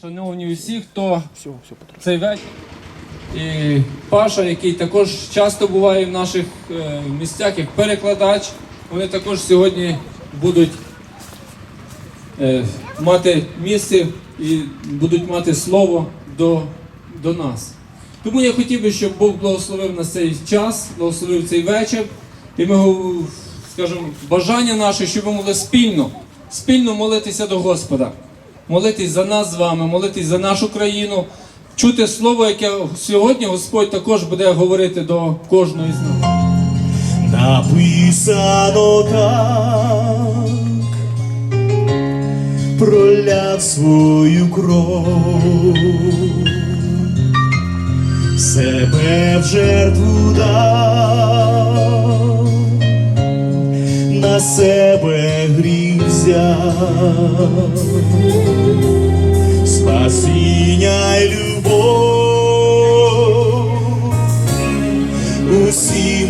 Шановні усі, хто цей вечір. І Паша, який також часто буває в наших е, місцях як перекладач, вони також сьогодні будуть е, мати місце і будуть мати слово до, до нас. Тому я хотів би, щоб Бог благословив на цей час, благословив цей вечір. І ми, скажімо, бажання наше, щоб ми могли спільно, спільно молитися до Господа. Молитись за нас з вами, молитись за нашу країну, чути слово, яке сьогодні Господь також буде говорити до кожної з нас. Написано так, проляв свою кров, себе в жертву дав, на себе гріх взяв, спасіння й любов усім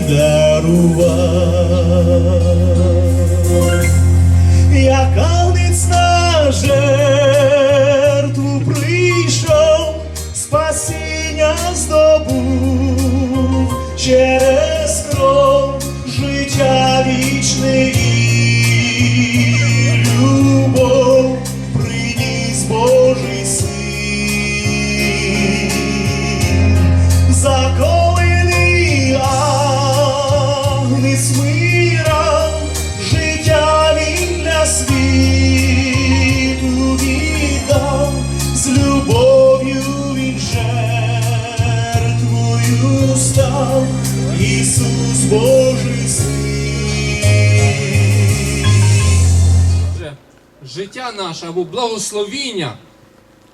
Життя або благословіння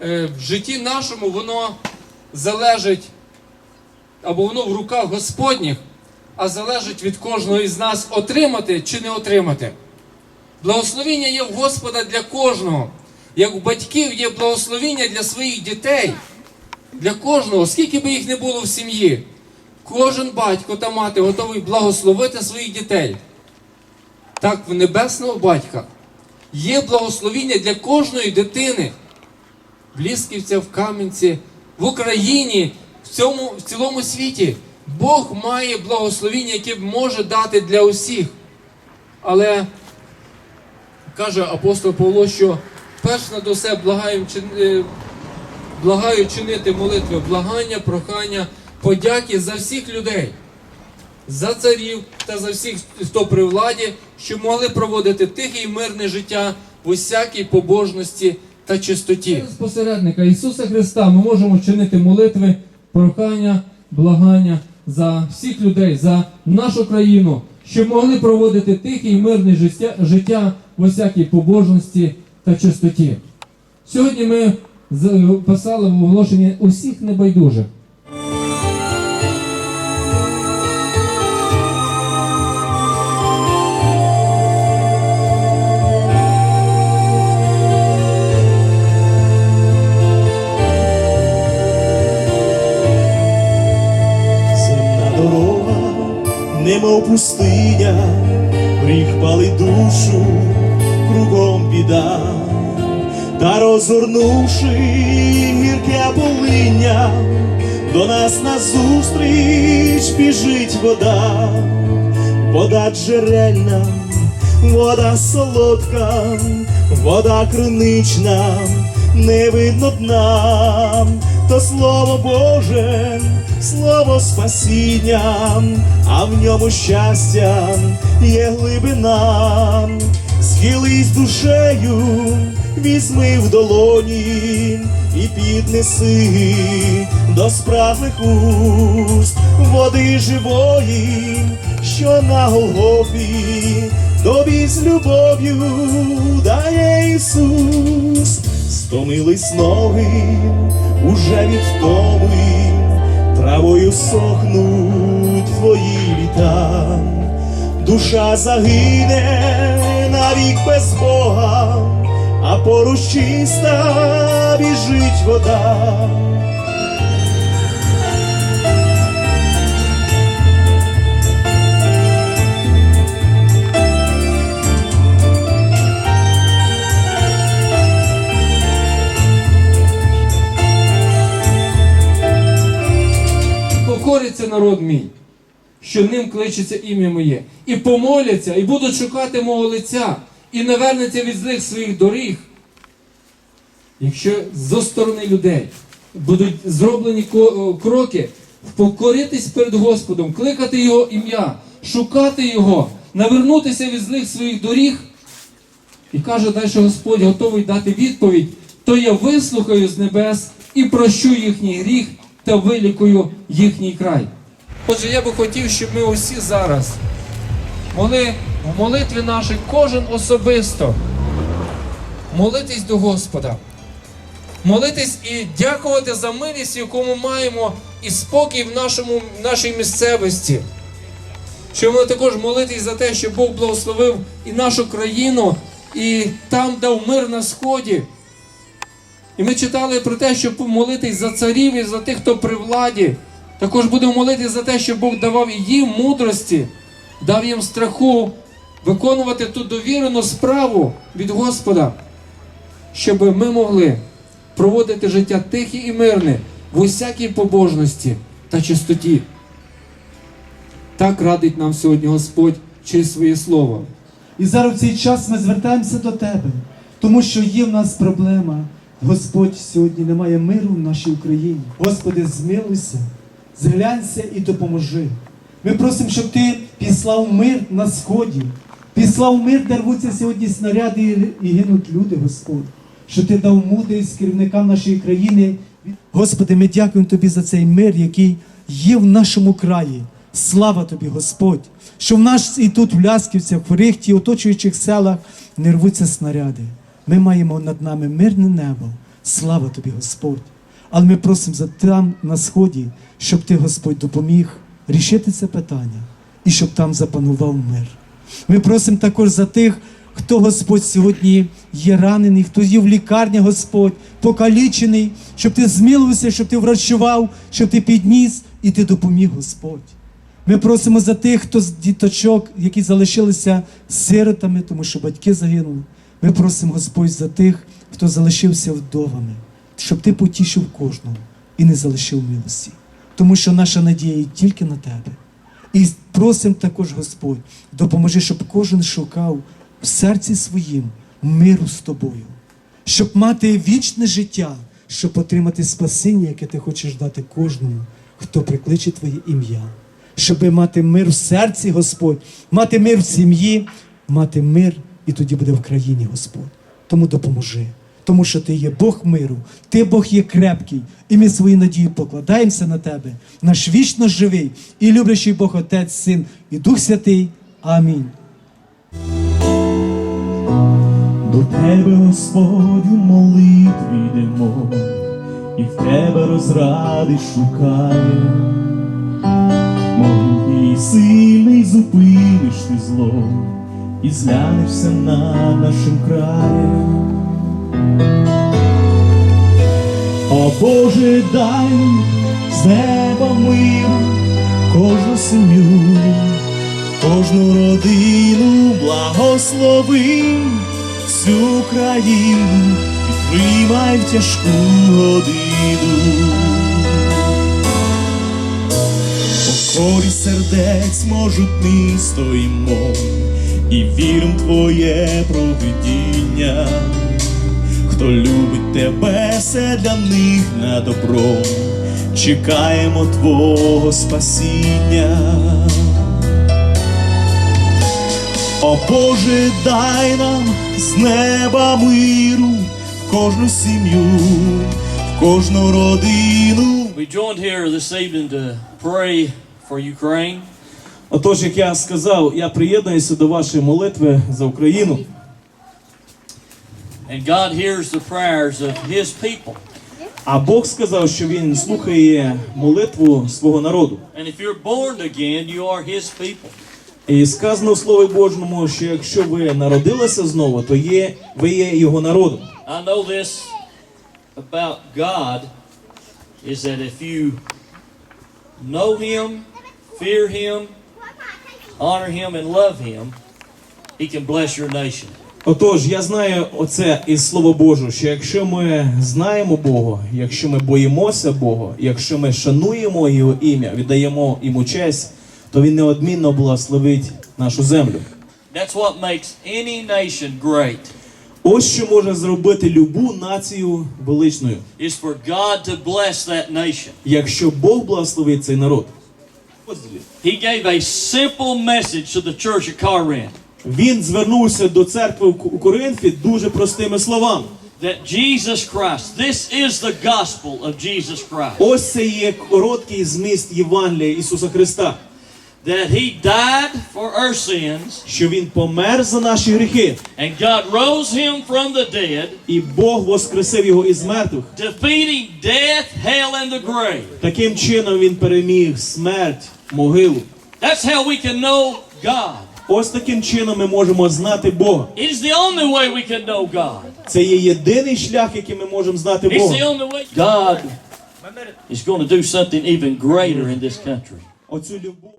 е, в житті нашому, воно залежить, або воно в руках Господніх, а залежить від кожного із нас отримати чи не отримати. Благословіння є в Господа для кожного. Як у батьків є благословіння для своїх дітей, для кожного, скільки би їх не було в сім'ї. Кожен батько та мати готовий благословити своїх дітей. Так, в небесного батька є благословіння для кожної дитини. В Лісківця, в Кам'янці, в Україні, в, цьому, в цілому світі. Бог має благословіння, яке може дати для усіх. Але каже апостол Павло, що перш над усе благаю, е, благаю чинити молитви, благання, прохання, подяки за всіх людей за царів та за всіх, хто при владі, щоб могли проводити тихе і мирне життя в усякій побожності та чистоті. Через посередника Ісуса Христа ми можемо чинити молитви, прохання, благання за всіх людей, за нашу країну, щоб могли проводити тихе і мирне життя, життя в усякій побожності та чистоті. Сьогодні ми з- писали в оголошенні усіх небайдужих. Пустиня, гріх душу, кругом біда, та розгорнувши гірке полиння, до нас назустріч біжить вода, вода джерельна, вода солодка, вода кринична, не видно дна, то слово Боже, слово спасіння, а в ньому щастя є глибина. Схились душею, візьми в долоні і піднеси до справних уст води живої, що на Голгофі тобі з любов'ю дає Ісус. Стомились ноги уже від втоми, травою сохнуть твої літа, душа загине навік без Бога, а поруч чиста біжить вода. Народ мій, що ним кличеться ім'я моє, і помоляться, і будуть шукати мого лиця, і навернуться від злих своїх доріг. Якщо зо сторони людей будуть зроблені кроки, покоритись перед Господом, кликати Його ім'я, шукати Його, навернутися від злих своїх доріг, і каже далі Господь, готовий дати відповідь, то я вислухаю з небес і прощу їхній гріх та вилікую їхній край. Отже, я би хотів, щоб ми усі зараз могли в молитві нашій кожен особисто молитись до Господа. Молитись і дякувати за милість, яку ми маємо, і спокій в нашому, в нашій місцевості. Щоб ми також молитись за те, щоб Бог благословив і нашу країну, і там дав мир на сході. І ми читали про те, щоб молитись за царів і за тих, хто при владі. Також будемо молитись за те, щоб Бог давав їм мудрості, дав їм страху виконувати ту довірену справу від Господа, щоб ми могли проводити життя тихе і мирне в усякій побожності та чистоті. Так радить нам сьогодні Господь через своє слово. І зараз в цей час ми звертаємося до тебе, тому що є в нас проблема. Господь сьогодні немає миру в нашій Україні. Господи, змилуйся, зглянься і допоможи. Ми просимо, щоб ти післав мир на сході, післав мир, де рвуться сьогодні снаряди і- гинуть люди, Господь. Що ти дав мудрість керівникам нашої країни. Господи, ми дякуємо Тобі за цей мир, який є в нашому краї. Слава тобі, Господь, що в нас і тут, в Лясківцях, в Рихті, оточуючих селах не рвуться снаряди. Ми маємо над нами мирне небо. Слава тобі, Господь. Але ми просимо за там на сході, щоб ти, Господь, допоміг рішити це питання і щоб там запанував мир. Ми просимо також за тих, хто Господь сьогодні є ранений, хто є в лікарні, Господь, покалічений, щоб ти змілився, щоб ти врачував, щоб ти підніс і ти допоміг, Господь. Ми просимо за тих, хто з діточок, які залишилися сиротами, тому що батьки загинули. Ми просимо Господь за тих, хто залишився вдовами, щоб ти потішив кожного і не залишив милості. Тому що наша надія є тільки на тебе. І просимо також, Господь, допоможи, щоб кожен шукав в серці своїм миру з тобою, щоб мати вічне життя, щоб отримати спасіння, яке ти хочеш дати кожному, хто прикличе Твоє ім'я. Щоб мати мир в серці, Господь, мати мир в сім'ї, мати мир, і тоді буде в країні, Господь. Тому допоможи. Тому що ти є Бог миру, ти Бог є крепкий, і ми свої надії покладаємося на тебе, наш вічно живий і люблячий Бог Отець, Син і Дух Святий. Амінь. До тебе, Господь, у молитві йдемо, і в тебе розради шукаємо. Могутній сильний зупиниш ти зло, і зглянешся над нашим краєм. О Боже, дай з неба миру кожну сім'ю, кожну родину благослови всю країну, підтримай в тяжку годину. Покорі сердець можуть ми стоїмо і вірим Твоє провидіння. Хто любить тебе, все для них на добро, чекаємо Твого спасіння. О Боже, дай нам з неба миру в кожну сім'ю, в кожну родину. We joined here this evening to pray for Ukraine. Отож, як я сказав, я приєднуюся до вашої молитви за Україну. And God hears the prayers of His people. А Бог сказав, що він слухає молитву свого народу. And if you're born again, you are His people. І сказано в Слові Божому, що якщо ви народилися знову, то є ви є його народом. I know this about God is that if you know Him, fear Him, honor Him, and love Him, He can bless your nation. Отож, я знаю оце із Слова Божого, що якщо ми знаємо Бога, якщо ми боїмося Бога, якщо ми шануємо Його ім'я, віддаємо йому честь, то він неодмінно благословить нашу землю. That's what makes any nation great. Ось що може зробити любу націю величною, Is for God to bless that nation. якщо Бог благословить цей народ. He gave a simple message to the church at Corinth Він звернувся до церкви у Коринфі дуже простими словами. that Jesus Christ, this is the gospel of Jesus Christ, Ось це є короткий зміст Євангелія Ісуса Христа, that He died for our sins, що Він помер за наші гріхи, and God rose Him from the dead, і Бог воскресив його із мертвих. defeating death, hell, and the grave. Таким чином він переміг смерть, могилу. That's how we can know God. Ось таким чином ми можемо знати Бога. It is the only way we can know God. Це є єдиний шлях, який ми можемо знати It's the Бога. only way. God is going to do something even greater in this country. Оцю любов.